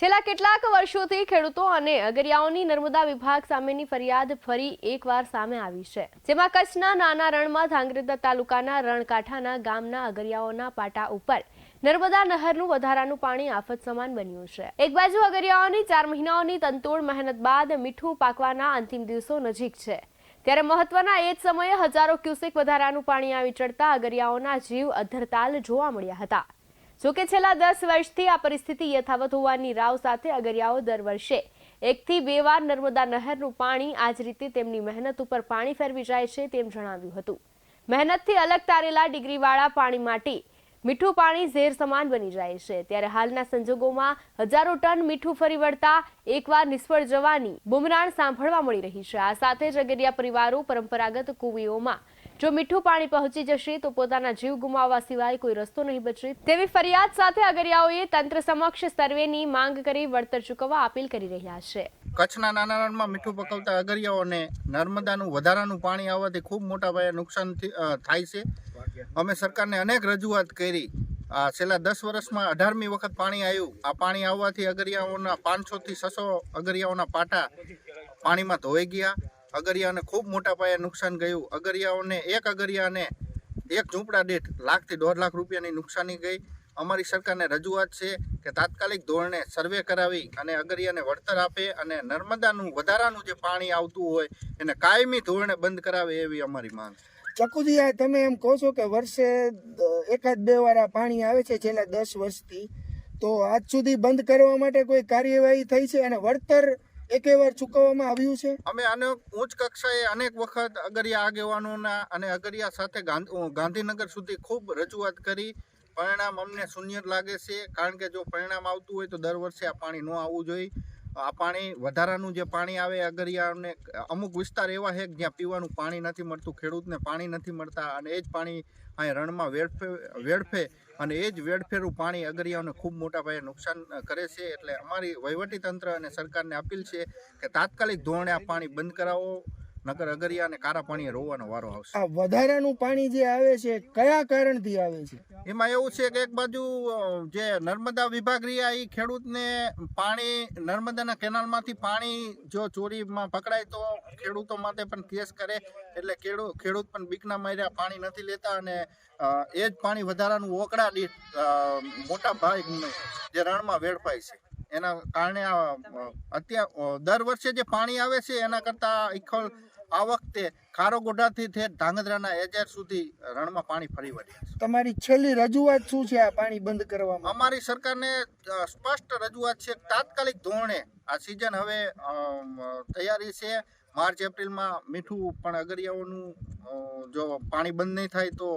છેલ્લા કેટલાક વર્ષોથી ખેડૂતો અને અગરિયાઓની નર્મદા વિભાગ સામેની ફરિયાદ ફરી એકવાર સામે આવી છે, જેમાં કચ્છના નાના રણમાં ધાંગ્રધા તાલુકાના રણકાંઠાના ગામના અગરિયાઓના પાટા ઉપર નર્મદા નહેરનું વધારાનું પાણી આફત સમાન બન્યું છે. એક બાજુ અગરિયાઓની ચાર મહિનાઓની તંતોડ મહેનત બાદ મીઠું પાકવાના અંતિમ દિવસો નજીક છે. ત્યારે મહત્વના એ જ સમયે હજારો ક્યુસેક વધારાનું પાણી આવી ચડતા અગરિયાઓના જીવ અધ્ધરતાલ જોવા મળ્યા હતા. જોકે છેલ્લા દસ વર્ષથી આ પરિસ્થિતિ યથાવત હોવાની રાવ સાથે અગરિયાઓ દર વર્ષે એકથી બે વાર નર્મદા નહેરનું પાણી આ જ રીતે તેમની મહેનત ઉપર પાણી ફેરવી જાય છે તેમ જણાવ્યું હતું. મહેનતથી અલગ તારેલા ડિગ્રીવાળા પાણી માટે મીઠું પાણી ઝેર સમાન બની જાય છે. ત્યારે હાલના સંજોગોમાં હજારો ટન મીઠું ફરી વળતા એકવાર નિષ્ફળ જવાની બુમરાણ સાંભળવા મળી રહી છે. આ સાથે જ અગરિયા પરિવારો પરંપરાગત કુવીઓમાં જો મીઠું પાણી પહોંચી જશે તો પોતાના જીવ ગુમાવવા સિવાય કોઈ રસ્તો નહીં બચે. તેવી ફરિયાદ સાથે અગરિયાઓએ તંત્ર સમક્ષ સર્વેની માંગ કરી વળતર ચૂકવવા અપીલ કરી રહ્યા છે. કચ્છના નાના રણમાં મીઠું પકવતા અગરિયાઓને નર્મદાનું વધારાનું પાણી આવવાથી ખૂબ મોટા પાયે નુકસાન થાય છે. અમે સરકારને અનેક રજૂઆત કરી. છેલ્લા દસ વર્ષમાં અઢારમી વખત પાણી આવ્યું. આ પાણી આવવાથી અગરિયાઓના પાંચસોથી છસો અગરિયાઓના પાટા પાણીમાં ધોવાઈ ગયા. અગરિયાને ખૂબ મોટા પાયે નુકસાન ગયું. અગરિયાઓને એક અગરિયાને એક ઝૂંપડા દીઠ લાખથી દોઢ લાખ રૂપિયાની નુકસાની ગઈ. અમારી સરકારને રજૂઆત છે કે તાત્કાલિક ધોરણે સર્વે કરાવી અને અગરિયાને વળતર આપે અને નર્મદાનું વધારાનું જે પાણી આવતું હોય એને કાયમી ધોરણે બંધ કરાવે એવી અમારી માંગ છે. ચકુજી તમે એમ કહો છો કે વર્ષે એકાદ બે વાર પાણી આવે છે છેલ્લા દસ વર્ષથી. તો આજ સુધી બંધ કરવા માટે કોઈ કાર્યવાહી થઈ છે? અને વળતર એકે વાર ચૂકવવામાં આવ્યું છે? અમે આને ઉચ્ચ કક્ષાએ અનેક વખત અગરિયા આગેવાનોના અને અગરિયા સાથે ગાંધીનગર સુધી ખૂબ રજૂઆત કરી. પરિણામ અમને શૂન્ય લાગે છે. કારણ કે જો પરિણામ આવતું હોય તો દર વર્ષે આ પાણી ન આવવું જોઈએ. આ પાણી, વધારાનું જે પાણી આવે અગરિયાને, અમુક વિસ્તાર એવા છે જ્યાં પીવાનું પાણી નથી મળતું, ખેડૂતને પાણી નથી મળતા અને એ જ પાણી અહીં રણમાં વેડફે વેડફે અને એ જ વેડફેરું પાણી અગરિયાઓને ખૂબ મોટા પાયે નુકસાન કરે છે. એટલે અમારી વહીવટી તંત્ર અને સરકારને અપીલ છે કે તાત્કાલિક ધોરણે આ પાણી બંધ કરાવો. નકર અગરિયા અને કારા પાણીએ રોવાનો વારો આવશે. આ વધારાનું પાણી જે આવે છે કયા કારણથી આવે છે? એમાં એવું છે કે એક બાજુ જે નર્મદા વિભાગ રહ્યા એ ખેડૂતને પાણી નર્મદાના કેનાલમાંથી પાણી જો ચોરીમાં પકડાય તો ખેડૂતો માટે પણ કેસ કરે એટલે ખેડૂત ખેડૂત પણ બીકના માર્યા પાણી નથી લેતા અને એ જ પાણી વધારાનું ઓકડા દીઠ મોટા ભાગ જે રણમાં વેડફાય છે. એના કારણે અત્યારે અત્યાર દર વર્ષે જે પાણી આવે છે એના કરતાં ઇખલ આ વખતે ખારોગોડાથી ઠેઠ ધાંગધ્રાના એજાર સુધી રણમાં પાણી ફરી વળ્યા છે. તમારી છેલ્લી રજૂઆત શું છે આ પાણી બંધ કરવામાં? અમારી સરકારને સ્પષ્ટ રજૂઆત છે તાત્કાલિક ધોરણે આ સિઝન હવે તૈયારી છે. માર્ચ એપ્રિલમાં મીઠું પણ અગરિયાઓનું જો પાણી બંધ નહીં થાય તો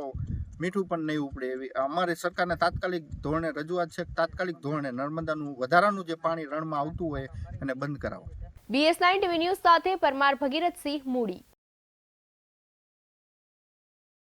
મીઠું પણ નહીં ઉપડે એવી. અમારી સરકારને તાત્કાલિક ધોરણે રજૂઆત છે તાત્કાલિક ધોરણે નર્મદાનું વધારાનું જે પાણી રણમાં આવતું હોય એને બંધ કરાવો. બીએસ નાઇન ટીવી ન્યૂઝ સાથે પરમાર ભગીરથસિંહ મૂડી